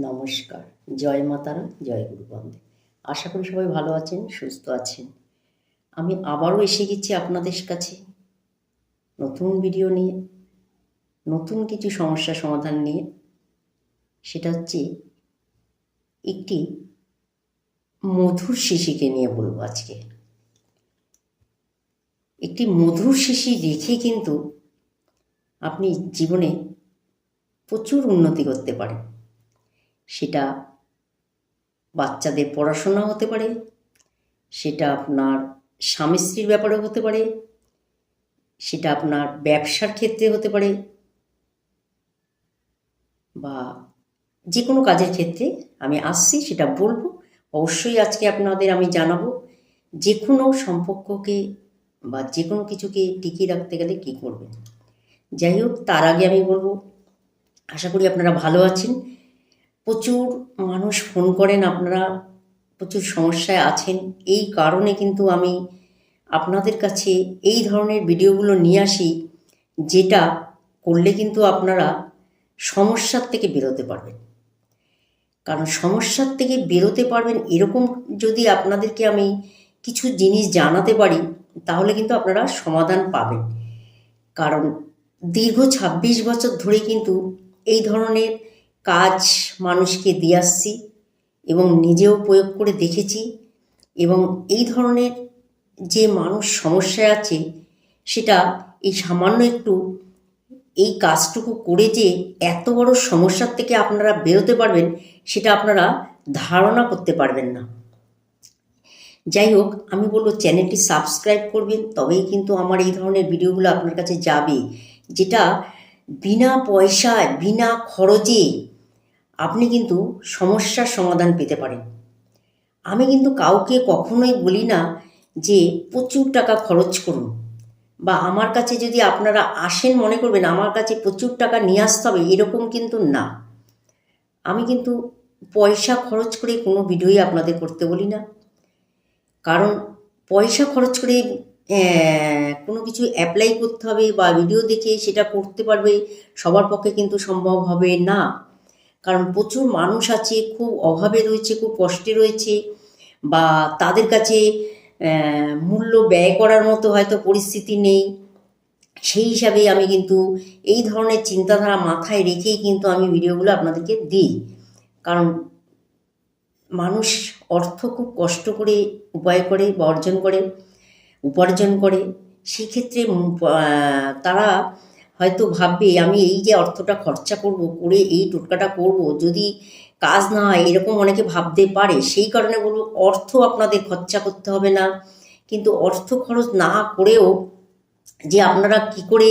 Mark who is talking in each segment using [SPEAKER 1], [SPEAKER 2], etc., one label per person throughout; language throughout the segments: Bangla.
[SPEAKER 1] নমস্কার। জয় মাতারা জয় গুরু বন্দে। আশা করি সবাই ভালো আছেন, সুস্থ আছেন। আমি আবারও এসে গেছি আপনাদের কাছে। নতুন ভিডিও নিয়ে, নতুন কিছু সমস্যা সমাধান নিয়ে। সেটা হচ্ছে, একটি মধুর শিশিকে নিয়ে বলব আজকে। একটি মধুর শিশি রেখে কিন্তু আপনি জীবনে প্রচুর উন্নতি করতে পারেন। সেটা বাচ্চাদের পড়াশোনা হতে পারে, সেটা আপনার স্বামী স্ত্রীর ব্যাপারে হতে পারে, সেটা আপনার ব্যবসার ক্ষেত্রে হতে পারে বা যে কোনো কাজের ক্ষেত্রে আমি আসছি সেটা বলব। অবশ্যই আজকে আপনাদের আমি জানাব যে কোনো সম্পর্ককে বা যে কোনো কিছুকে টিকিয়ে রাখতে গেলে কী করবেন। যাই হোক, তার আগে আমি বলব, আশা করি আপনারা ভালো আছেন। প্রচুর মানুষ ফোন করেন, আপনারা প্রচুর সমস্যায় আছেন। এই কারণে কিন্তু আমি আপনাদের কাছে এই ধরনের ভিডিওগুলো নিয়ে আসি, যেটা করলে কিন্তু আপনারা সমস্যার থেকে বেরোতে পারবেন। কারণ সমস্যার থেকে বেরোতে পারবেন এরকম যদি আপনাদেরকে আমি কিছু জিনিস জানাতে পারি, তাহলে কিন্তু আপনারা সমাধান পাবেন। কারণ দীর্ঘ ২৬ বছর ধরে কিন্তু এই ধরনের কাজ মানুষকে দিয়ে আসছি এবং নিজেও প্রয়োগ করে দেখেছি এবং এই ধরনের যে মানুষ সমস্যায় আছে, সেটা এই সামান্য একটু এই কাজটুকু করে যে এত বড় সমস্যার থেকে আপনারা বেরোতে পারবেন, সেটা আপনারা ধারণা করতে পারবেন না। যাই হোক, আমি বলব চ্যানেলটি সাবস্ক্রাইব করবেন, তবেই কিন্তু আমার এই ধরনের ভিডিওগুলো আপনার কাছে যাবে, যেটা বিনা পয়সায়, বিনা খরচে আপনি কিন্তু সমস্যার সমাধান পেতে পারেন। আমি কিন্তু কাউকে কখনোই বলি না যে প্রচুর টাকা খরচ করুন। বা আমার কাছে যদি আপনারা আসেন মনে করবেন আমার কাছে প্রচুর টাকা নিয়ে আসতে হবে, এরকম কিন্তু না। আমি কিন্তু পয়সা খরচ করে কোনো ভিডিওই আপনাদের করতে বলি না। কারণ পয়সা খরচ করে কোনো কিছু অ্যাপ্লাই করতে হবে বা ভিডিও দেখে সেটা করতে পারবে, সবার পক্ষে কিন্তু সম্ভব হবে না। কারণ প্রচুর মানুষ আছে, খুব অভাবে রয়েছে, খুব কষ্টে রয়েছে বা তাদের কাছে মূল্য ব্যয় করার মতো হয়তো পরিস্থিতি নেই। সেই হিসাবে আমি কিন্তু এই ধরনের চিন্তাধারা মাথায় রেখেই কিন্তু আমি ভিডিওগুলো আপনাদেরকে দিই। কারণ মানুষ অর্থ খুব কষ্ট করে উপায় করে বা অর্জন করে, উপার্জন করে। সেক্ষেত্রে তারা হয়তো ভাববে, আমি এই যে অর্থটা খরচা করব, করে এই টোটকাটা করব, যদি কাজ না হয়, এরকম অনেকে ভাবতে পারে। সেই কারণে বলব, অর্থ আপনাদের খরচা করতে হবে না। কিন্তু অর্থ খরচ না করেও যে আপনারা কি করে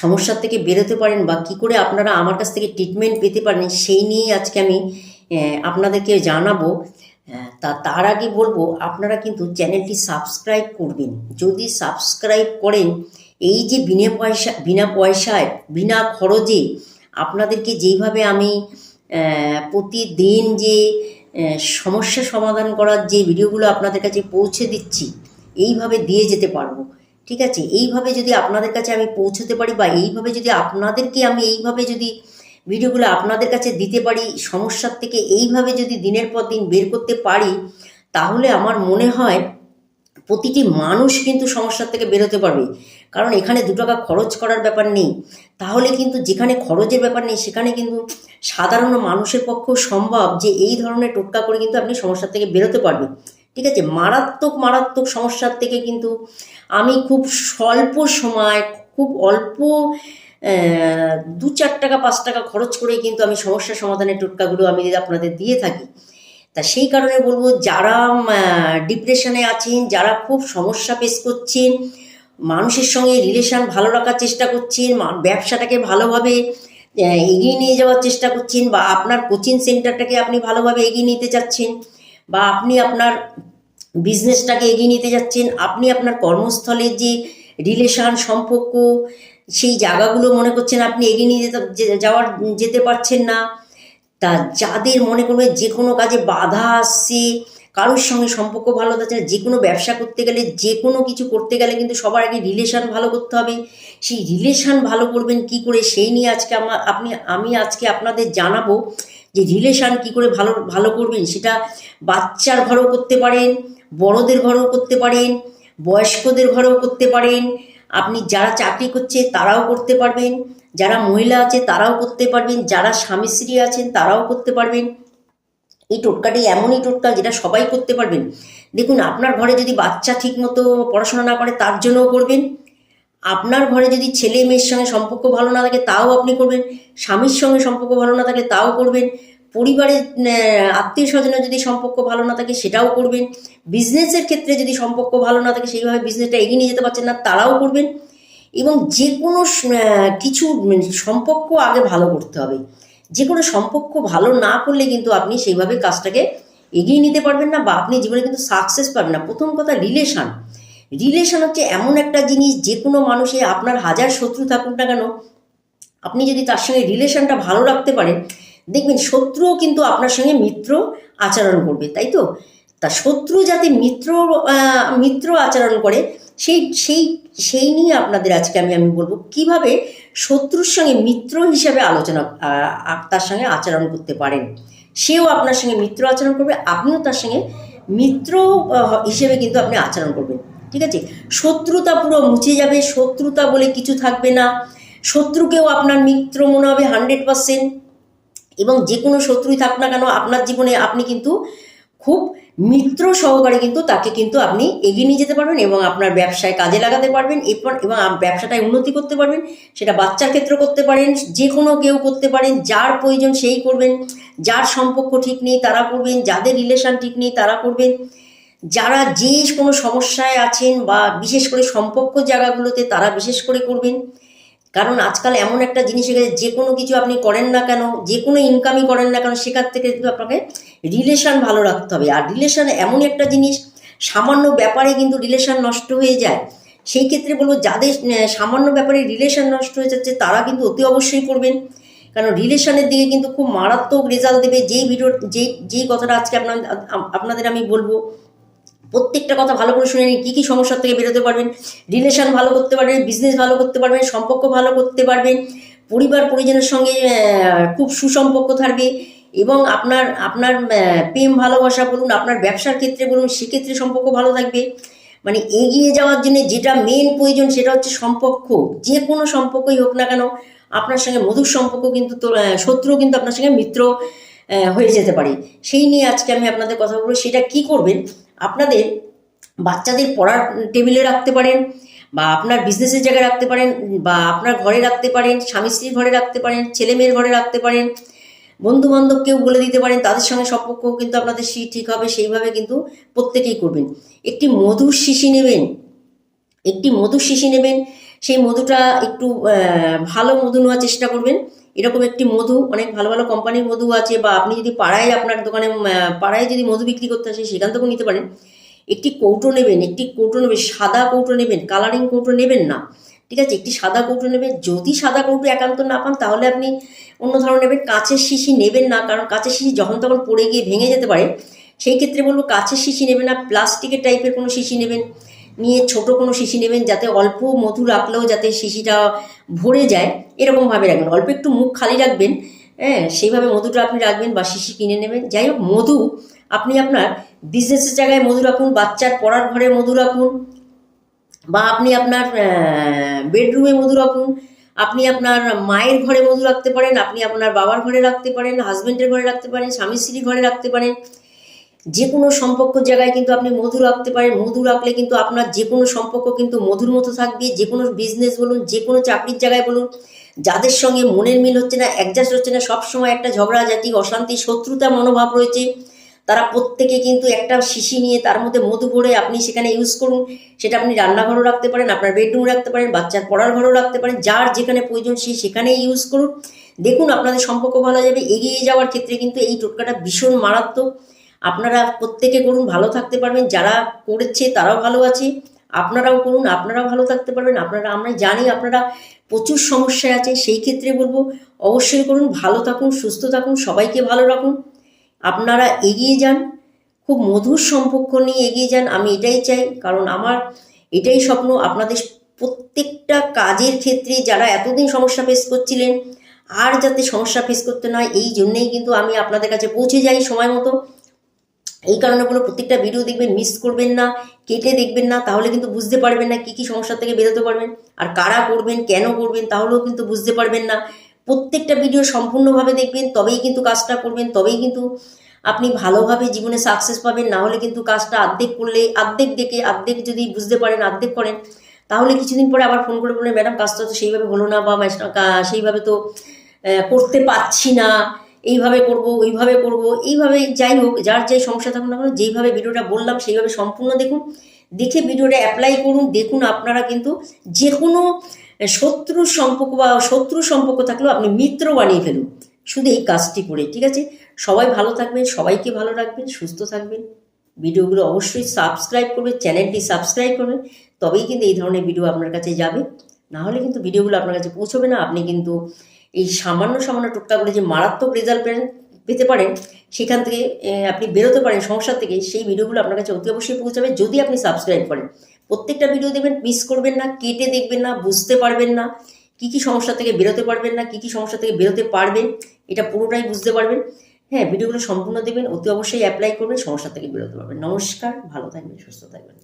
[SPEAKER 1] সমস্যার থেকে বেরোতে পারেন বা কি করে আপনারা আমার কাছ থেকে ট্রিটমেন্ট পেতে পারেন, সেই নিয়েই আজকে আমি আপনাদেরকে জানাব। তা, তার আগে বলব, আপনারা কিন্তু চ্যানেলটি সাবস্ক্রাইব করবেন। যদি সাবস্ক্রাইব করেন এই যে বিনা পয়সা, বিনা পয়সায়, বিনা খরচে আপনাদেরকে যেইভাবে আমি প্রতিদিন যে সমস্যা সমাধান করার যে ভিডিওগুলো আপনাদের কাছে পৌঁছে দিচ্ছি, এইভাবে দিয়ে যেতে পারব। ঠিক আছে? এইভাবে যদি আপনাদের কাছে আমি পৌঁছতে পারি বা এইভাবে যদি আপনাদেরকে আমি এইভাবে যদি ভিডিওগুলো আপনাদের কাছে দিতে পারি, সমস্যার থেকে এইভাবে যদি দিনের পর দিন বের করতে পারি, তাহলে আমার মনে হয় প্রতিটি মানুষ কিন্তু সমস্যার থেকে বেরোতে পারবে। কারণ এখানে দু টাকা খরচ করার ব্যাপার নেই। তাহলে কিন্তু যেখানে খরচের ব্যাপার নেই, সেখানে কিন্তু সাধারণ মানুষের পক্ষেও সম্ভব যে এই ধরনের টোটকা করে কিন্তু আপনি সমস্যার থেকে বেরোতে পারবেন। ঠিক আছে? মারাত্মক মারাত্মক সমস্যার থেকে কিন্তু আমি খুব স্বল্প সময়, খুব অল্প দু চার টাকা, পাঁচ টাকা খরচ করে কিন্তু আমি সমস্যা সমাধানের টোটকাগুলো আমি যদি আপনাদের দিয়ে থাকি। তা সেই কারণে বলব, যারা ডিপ্রেশনে আছেন, যারা খুব সমস্যা ফেস করছেন, মানুষের সঙ্গে রিলেশান ভালো রাখার চেষ্টা করছেন ব্যবসাটাকে ভালোভাবে এগিয়ে নিয়ে যাওয়ার চেষ্টা করছেন বা আপনার কোচিং সেন্টারটাকে আপনি ভালোভাবে এগিয়ে নিতে চাচ্ছেন বা আপনি আপনার বিজনেসটাকে এগিয়ে নিতে যাচ্ছেন, আপনি আপনার কর্মস্থলের যে রিলেশান সম্পর্ক, সেই জায়গাগুলো মনে করছেন আপনি এগিয়ে নিয়ে যাওয়ার, যেতে পারছেন না তা যাদের মনে করবে যে কোনো কাজে বাধা আসছে, কারোর সঙ্গে সম্পর্ক ভালো থাকছে না যে কোনো ব্যবসা করতে গেলে, যে কোনো কিছু করতে গেলে কিন্তু সবার আগে রিলেশান ভালো করতে হবে। সেই রিলেশান ভালো করবেন কি করে, সেই নিয়ে আজকে আমার আপনি, আমি আজকে আপনাদের জানাব যে রিলেশান কি করে ভালো ভালো করবেন। সেটা বাচ্চার ঘরেও করতে পারেন, বড়দের ঘরেও করতে পারেন, বয়স্কদের ঘরেও করতে পারেন। আপনি যারা চাকরি করছে তারাও করতে পারবেন। যারা মহিলা আছে, তারাও করতে পারবেন। যারা স্বামী স্ত্রী আছেন, তারাও করতে পারবেন। এই টোটকাটি এমনই টোটকা যেটা সবাই করতে পারবেন। দেখুন, আপনার ঘরে যদি বাচ্চা ঠিকমতো পড়াশোনা না করে, তার জন্যও করবেন। আপনার ঘরে যদি ছেলে মেয়ের সঙ্গে সম্পর্ক ভালো না থাকে, তাও আপনি করবেন। স্বামীর সঙ্গে সম্পর্ক ভালো না থাকে, তাও করবেন। পরিবারের আত্মীয় স্বজনের যদি সম্পর্ক ভালো না থাকে, সেটাও করবেন। বিজনেসের ক্ষেত্রে যদি সম্পর্ক ভালো না থাকে, সেইভাবে বিজনেসটা এগিয়ে নিয়ে যেতে পারছেন না, তারাও করবেন। এবং যে কোনো কিছু মানে সম্পর্ক আগে ভালো করতে হবে। যে কোনো সম্পর্ক ভালো না করলে কিন্তু আপনি সেইভাবে কাজটাকে এগিয়ে নিতে পারবেন না বা আপনি জীবনে কিন্তু সাকসেস পাবেন না। প্রথম কথা রিলেশান রিলেশান হচ্ছে এমন একটা জিনিস যে কোনো মানুষে আপনার হাজার শত্রু থাকুক না কেন, আপনি যদি তার সঙ্গে রিলেশনটা ভালো রাখতে পারেন, দেখবেন শত্রুও কিন্তু আপনার সঙ্গে মিত্র আচরণ করবে, তাই তো? তা শত্রু যাতে মিত্র মিত্র আচরণ করে, সেই সেই সেই নিয়ে আপনাদের আজকে আমি আমি বলব কীভাবে শত্রুর সঙ্গে মিত্র হিসাবে আলোচনা তার সঙ্গে আচরণ করতে পারেন। সেও আপনার সঙ্গে মিত্র আচরণ করবে, আপনিও তার সঙ্গে মিত্র হিসেবে কিন্তু আপনি আচরণ করবেন, ঠিক আছে? শত্রুতা পুরো মুছে যাবে, শত্রুতা বলে কিছু থাকবে না। শত্রুকেও আপনার মিত্র মনে হবে হান্ড্রেড পার্সেন্ট এবং যে কোনো শত্রুই থাক না কেন, আপনার জীবনে আপনি কিন্তু খুব মিত্র সহকারে কিন্তু তাকে কিন্তু আপনি এগিয়ে নিয়ে যেতে পারবেন এবং আপনার ব্যবসায় কাজে লাগাতে পারবেন, এরপর এবং ব্যবসাটায় উন্নতি করতে পারবেন, সেটা বাচ্চার ক্ষেত্রে করতে পারেন যে কোনো কেউ করতে পারেন, যার প্রয়োজন সেই করবেন, যার সম্পর্ক ঠিক নেই তারা করবেন, যাদের রিলেশন ঠিক নেই তারা করবেন। যারা যে কোনো সমস্যায় আছেন বা বিশেষ করে সম্পর্ক জায়গাগুলোতে তারা বিশেষ করে করবেন। কারণ আজকাল এমন একটা জিনিস এসে গেছে, যে কোনো কিছু আপনি করেন না কেন, যে কোনো ইনকামই করেন না কেন, সেখান থেকে কিন্তু আপনাকে রিলেশন ভালো রাখতে হবে। আর রিলেশান এমন একটা জিনিস, সামান্য ব্যাপারে কিন্তু রিলেশন নষ্ট হয়ে যায়। সেই ক্ষেত্রে বলব, যাদের সামান্য ব্যাপারে রিলেশন নষ্ট হয়ে যাচ্ছে, তারা কিন্তু অতি অবশ্যই করবেন। কারণ রিলেশনের দিকে কিন্তু খুব মারাত্মক রেজাল্ট দেবে। যেই ভিডিও যেই যেই কথাটা আজকে আপনার আপনাদের আমি বলব প্রত্যেকটা কথা ভালো করে শুনে নিন, কী কী সমস্যার থেকে বেরোতে পারবেন রিলেশন ভালো করতে পারবেন বিজনেস ভালো করতে পারবেন, সম্পর্ক ভালো করতে পারবেন, পরিবার পরিজনের সঙ্গে খুব সুসম্পর্ক থাকবে এবং আপনার আপনার প্রেম, ভালোবাসা বলুন, আপনার ব্যবসার ক্ষেত্রে বলুন, সেক্ষেত্রে সম্পর্ক ভালো থাকবে। মানে এগিয়ে যাওয়ার জন্য যেটা মেন প্রয়োজন সেটা হচ্ছে সম্পর্ক, যে কোনো সম্পর্কই হোক না কেন, আপনার সঙ্গে মধুর সম্পর্ক কিন্তু শত্রু কিন্তু আপনার সঙ্গে মিত্র হয়ে যেতে পারে। সেই নিয়ে আজকে আমি আপনাদের কথা বলব, সেটা কি করবেন? আপনাদের বাচ্চাদের পড়ার টেবিলে রাখতে পারেন, বা আপনার বিজনেসের জায়গায় রাখতে পারেন, বা আপনার ঘরে রাখতে পারেন, স্বামী স্ত্রীর ঘরে রাখতে পারেন ছেলে মেয়ের ঘরে রাখতে পারেন বন্ধু বান্ধবকেও বলে দিতে পারেন, তাদের সঙ্গে সম্পর্ক কিন্তু আপনাদের সি- ঠিক হবে, সেইভাবে কিন্তু প্রত্যেকেই করবেন। একটি মধুর শিশি নেবেন, একটি মধুর শিশি নেবেন, সেই মধুটা একটু ভালো মধু নেওয়ার চেষ্টা করবেন এরকম একটি মধু, অনেক ভালো ভালো কোম্পানির মধু আছে বা আপনি যদি পাড়ায় আপনার দোকানে পাড়ায় যদি মধু বিক্রি করতে আসে সেখান থেকেও নিতে পারেন। একটি কৌটো নেবেন, একটি কৌটো নেবেন, সাদা কৌটো নেবেন কালারিং কৌটো নেবেন না। ঠিক আছে, একটি সাদা কৌটো নেবেন, যদি সাদা কৌটো একান্ত না পান, তাহলে আপনি অন্য ধরনের নেবেন, কাঁচের শিশি নেবেন না, কারণ কাঁচের শিশি যখন তখন পড়ে গিয়ে ভেঙে যেতে পারে। সেই ক্ষেত্রে বলব, কাঁচের শিশি নেবেন না প্লাস্টিকের টাইপের কোনো শিশি নেবেন, নিয়ে ছোট কোনো শিশি নেবেন, যাতে অল্প মধু রাখলেও যাতে শিশিটা ভরে যায়। এরকমভাবে রাখবেন। অল্প একটু মুখ খালি রাখবেন হ্যাঁ সেইভাবে মধুটা আপনি রাখবেন, বা শিশি কিনে নেবেন। যাই হোক, মধু, আপনি আপনার বিজনেসের জায়গায় মধু রাখুন, বাচ্চার পড়ার ঘরে মধু রাখুন, বা আপনি আপনার বেডরুমে মধু রাখুন, আপনি আপনার মায়ের ঘরে মধু রাখতে পারেন, আপনি আপনার বাবার ঘরে রাখতে পারেন হাজব্যান্ডের ঘরে রাখতে পারেন স্বামী স্ত্রীর ঘরে রাখতে পারেন। যে কোনো সম্পর্ক জায়গায় কিন্তু আপনি মধু রাখতে পারেন। মধু রাখলে কিন্তু আপনার যে কোনো সম্পর্ক কিন্তু মধুর মতো থাকবে। যে কোনো বিজনেস বলুন যে কোনো চাকরির জায়গায় বলুন, যাদের সঙ্গে মনের মিল হচ্ছে না অ্যাডজাস্ট হচ্ছে না, সবসময় একটা ঝগড়াঝাটি, অশান্তি, শত্রুতা, মনোভাব রয়েছে। তারা প্রত্যেকে কিন্তু একটা শিশি নিয়ে তার মধ্যে মধু ভরে আপনি সেখানে ইউজ করুন। সেটা আপনি রান্নাঘরও রাখতে পারেন, আপনার বেডরুম রাখতে পারেন, বাচ্চার পড়ার ঘরেও রাখতে পারেন, যার যেখানে প্রয়োজন সে সেখানেই ইউজ করুন। দেখুন, আপনাদের সম্পর্ক ভালো যাবে। এগিয়ে যাওয়ার ক্ষেত্রে কিন্তু এই টোটকাটা ভীষণ মারাত্মক। আপনারা প্রত্যেকে করুন, ভালো থাকতে পারবেন। যারা করেছে তারাও ভালো আছে। আপনারাও করুন, আপনারাও ভালো থাকতে পারবেন। আপনারা, আমরা জানি আপনারা প্রচুর সমস্যায় আছে সেই ক্ষেত্রে বলব, অবশ্যই করুন, ভালো থাকুন, সুস্থ থাকুন, সবাইকে ভালো রাখুন। আপনারা এগিয়ে যান, খুব মধুর সম্পর্ক নিয়ে এগিয়ে যান, আমি এটাই চাই, কারণ আমার এটাই স্বপ্ন, আপনাদের প্রত্যেকটা কাজের ক্ষেত্রে যারা এতদিন সমস্যা ফেস করছিলেন, আর যাতে সমস্যা ফেস করতে না হয়, এই জন্যেই কিন্তু আমি আপনাদের কাছে পৌঁছে যাই সময় মতো। এই কারণে বলো প্রত্যেকটা ভিডিও দেখবেন মিস করবেন না, কেটে দেখবেন না, তাহলে কিন্তু বুঝতে পারবেন না কী কী সমস্যা থেকে বেরোতে পারবেন। আর কারা করবেন, কেন করবেন, তাহলেও কিন্তু বুঝতে পারবেন না। প্রত্যেকটা ভিডিও সম্পূর্ণভাবে দেখবেন, তবেই কিন্তু কাজটা করবেন, তবেই কিন্তু আপনি ভালোভাবে জীবনে সাকসেস পাবেন। না হলে কিন্তু কাজটা আর্ধেক করলে, আর্ধেক দেখে, আর্ধেক যদি বুঝতে পারেন, আর্ধেক করেন, তাহলে কিছুদিন পরে আবার ফোন করে বললেন, ম্যাডাম, কাজটা তো সেইভাবে হলো না বা সেইভাবে তো করতে পারছি না। এইভাবে করব, ওইভাবে করব, এইভাবে যাই হোক, যার যাই সমস্যা থাকুন না যেইভাবে ভিডিওটা বললাম, সেইভাবে সম্পূর্ণ দেখুন। দেখে ভিডিওটা অ্যাপ্লাই করুন, দেখুন আপনারা কিন্তু যে কোনো শত্রু সম্পর্ক বা শত্রু সম্পর্ক থাকলেও আপনি মিত্র বানিয়ে ফেলুন। শুধু এই কাজটি করে, ঠিক আছে? সবাই ভালো থাকবেন, সবাইকে ভালো রাখবেন, সুস্থ থাকবেন। ভিডিওগুলো অবশ্যই সাবস্ক্রাইব করবেন, চ্যানেলটি সাবস্ক্রাইব করবেন, তবেই কিন্তু এই ধরনের ভিডিও আপনার কাছে যাবে। না হলে কিন্তু ভিডিওগুলো আপনার কাছে পৌঁছবে না, আপনি কিন্তু এই সামান্য সামান্য টোটকাগুলো যে মারাত্মক রেজাল্ট পেতে পারেন, সেখান থেকে আপনি বেরোতে পারেন সমস্যা থেকে, সেই ভিডিওগুলো আপনার কাছে অতি অবশ্যই পৌঁছাবে যদি আপনি সাবস্ক্রাইব করেন, প্রত্যেকটা ভিডিও দেখবেন মিস করবেন না, কেটে দেখবেন না, বুঝতে পারবেন না, কী কী সমস্যা থেকে বেরোতে পারবেন না, কী কী সমস্যা থেকে বেরোতে পারবেন, এটা পুরোটাই বুঝতে পারবেন। হ্যাঁ ভিডিওগুলো সম্পূর্ণ দেখবেন, অতি অবশ্যই অ্যাপ্লাই করবেন, সমস্যা থেকে বেরোতে পারবেন। নমস্কার, ভালো থাকবেন, সুস্থ থাকবেন।